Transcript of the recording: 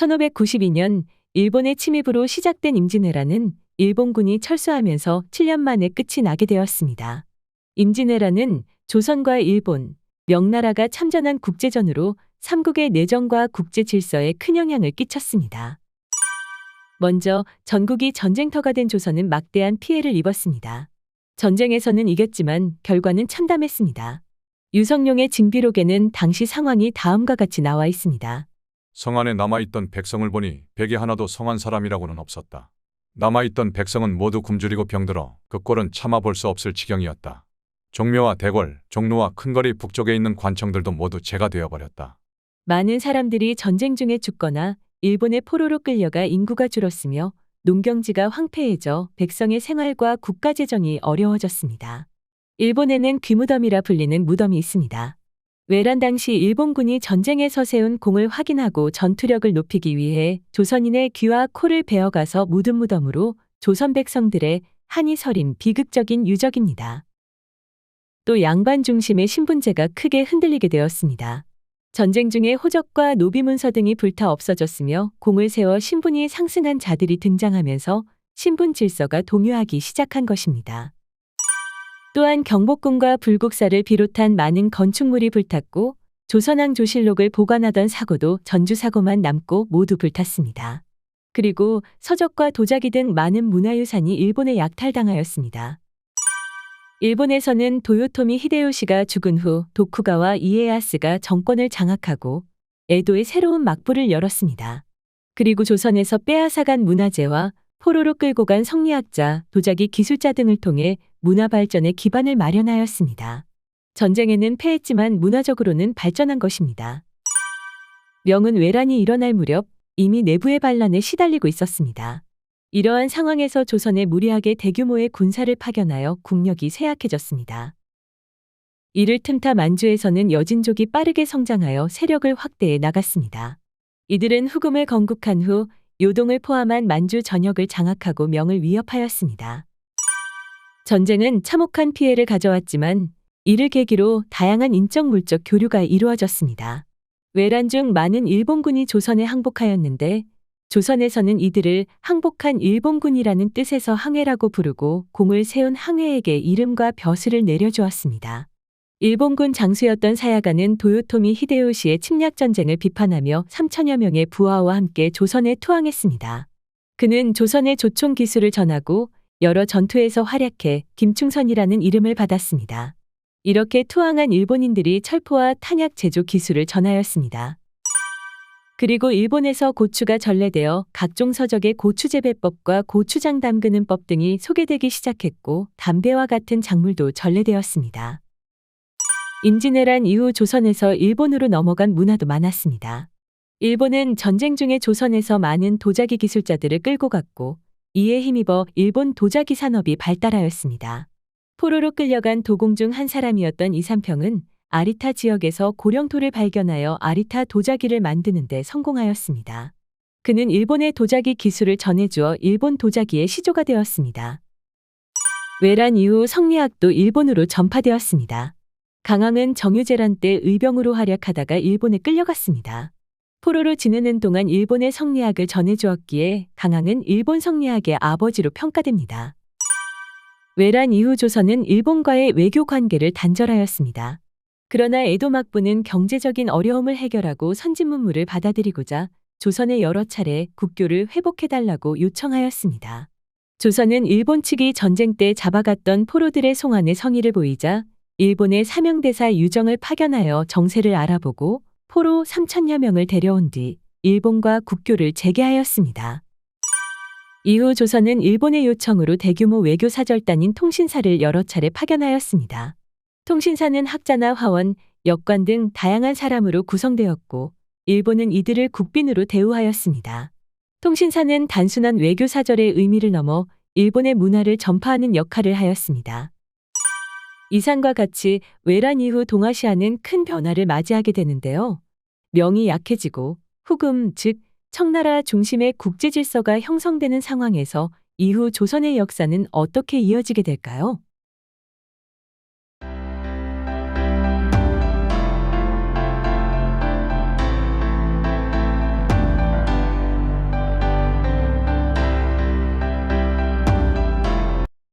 1592년 일본의 침입으로 시작된 임진왜란은 일본군이 철수하면서 7년 만에 끝이 나게 되었습니다. 임진왜란은 조선과 일본, 명나라가 참전한 국제전으로 삼국의 내정과 국제 질서에 큰 영향을 끼쳤습니다. 먼저 전국이 전쟁터가 된 조선은 막대한 피해를 입었습니다. 전쟁에서는 이겼지만 결과는 참담했습니다. 유성룡의 징비록에는 당시 상황이 다음과 같이 나와 있습니다. 성 안에 남아있던 백성을 보니 백이 하나도 성한 사람이라고는 없었다. 남아있던 백성은 모두 굶주리고 병들어 그 꼴은 참아볼 수 없을 지경이었다. 종묘와 대궐, 종로와 큰거리 북쪽에 있는 관청들도 모두 재가 되어버렸다. 많은 사람들이 전쟁 중에 죽거나 일본의 포로로 끌려가 인구가 줄었으며 농경지가 황폐해져 백성의 생활과 국가 재정이 어려워졌습니다. 일본에는 귀무덤이라 불리는 무덤이 있습니다. 외란 당시 일본군이 전쟁에서 세운 공을 확인하고 전투력을 높이기 위해 조선인의 귀와 코를 베어가서 묻은 무덤으로 조선 백성들의 한이 서린 비극적인 유적입니다. 또 양반 중심의 신분제가 크게 흔들리게 되었습니다. 전쟁 중에 호적과 노비문서 등이 불타 없어졌으며 공을 세워 신분이 상승한 자들이 등장하면서 신분 질서가 동요하기 시작한 것입니다. 또한 경복궁과 불국사를 비롯한 많은 건축물이 불탔고 조선왕 조실록을 보관하던 사고도 전주 사고만 남고 모두 불탔습니다. 그리고 서적과 도자기 등 많은 문화유산이 일본에 약탈당하였습니다. 일본에서는 도요토미 히데요시가 죽은 후 도쿠가와 이에야스가 정권을 장악하고 에도의 새로운 막부를 열었습니다. 그리고 조선에서 빼앗아간 문화재와 포로로 끌고 간 성리학자, 도자기 기술자 등을 통해 문화 발전의 기반을 마련하였습니다. 전쟁에는 패했지만 문화적으로는 발전한 것입니다. 명은 외란이 일어날 무렵 이미 내부의 반란에 시달리고 있었습니다. 이러한 상황에서 조선에 무리하게 대규모의 군사를 파견하여 국력이 쇠약해졌습니다. 이를 틈타 만주에서는 여진족이 빠르게 성장하여 세력을 확대해 나갔습니다. 이들은 후금을 건국한 후 요동을 포함한 만주 전역을 장악하고 명을 위협하였습니다. 전쟁은 참혹한 피해를 가져왔지만 이를 계기로 다양한 인적 물적 교류가 이루어졌습니다. 외란 중 많은 일본군이 조선에 항복하였는데 조선에서는 이들을 항복한 일본군이라는 뜻에서 항해라고 부르고 공을 세운 항해에게 이름과 벼슬을 내려주었습니다. 일본군 장수였던 사야가는 도요토미 히데요시의 침략 전쟁을 비판하며 3천여 명의 부하와 함께 조선에 투항했습니다. 그는 조선의 조총 기술을 전하고 여러 전투에서 활약해 김충선이라는 이름을 받았습니다. 이렇게 투항한 일본인들이 철포와 탄약 제조 기술을 전하였습니다. 그리고 일본에서 고추가 전래되어 각종 서적의 고추재배법과 고추장 담그는 법 등이 소개되기 시작했고 담배와 같은 작물도 전래되었습니다. 임진왜란 이후 조선에서 일본으로 넘어간 문화도 많았습니다. 일본은 전쟁 중에 조선에서 많은 도자기 기술자들을 끌고 갔고 이에 힘입어 일본 도자기 산업이 발달하였습니다. 포로로 끌려간 도공 중 한 사람이었던 이삼평은 아리타 지역에서 고령토를 발견하여 아리타 도자기를 만드는 데 성공하였습니다. 그는 일본의 도자기 기술을 전해주어 일본 도자기의 시조가 되었습니다. 외란 이후 성리학도 일본으로 전파되었습니다. 강황은 정유재란 때 의병으로 활약하다가 일본에 끌려갔습니다. 포로로 지내는 동안 일본의 성리학을 전해주었기에 강황은 일본 성리학의 아버지로 평가됩니다. 외란 이후 조선은 일본과의 외교 관계를 단절하였습니다. 그러나 에도 막부는 경제적인 어려움을 해결하고 선진 문물을 받아들이고자 조선에 여러 차례 국교를 회복해달라고 요청하였습니다. 조선은 일본 측이 전쟁 때 잡아갔던 포로들의 송환에 성의를 보이자 일본의 사명대사 유정을 파견하여 정세를 알아보고 포로 3천여 명을 데려온 뒤 일본과 국교를 재개하였습니다. 이후 조선은 일본의 요청으로 대규모 외교 사절단인 통신사를 여러 차례 파견하였습니다. 통신사는 학자나 화원, 역관 등 다양한 사람으로 구성되었고 일본은 이들을 국빈으로 대우하였습니다. 통신사는 단순한 외교 사절의 의미를 넘어 일본의 문화를 전파하는 역할을 하였습니다. 이상과 같이 외란 이후 동아시아는 큰 변화를 맞이하게 되는데요. 명이 약해지고 후금, 즉 청나라 중심의 국제 질서가 형성되는 상황에서 이후 조선의 역사는 어떻게 이어지게 될까요?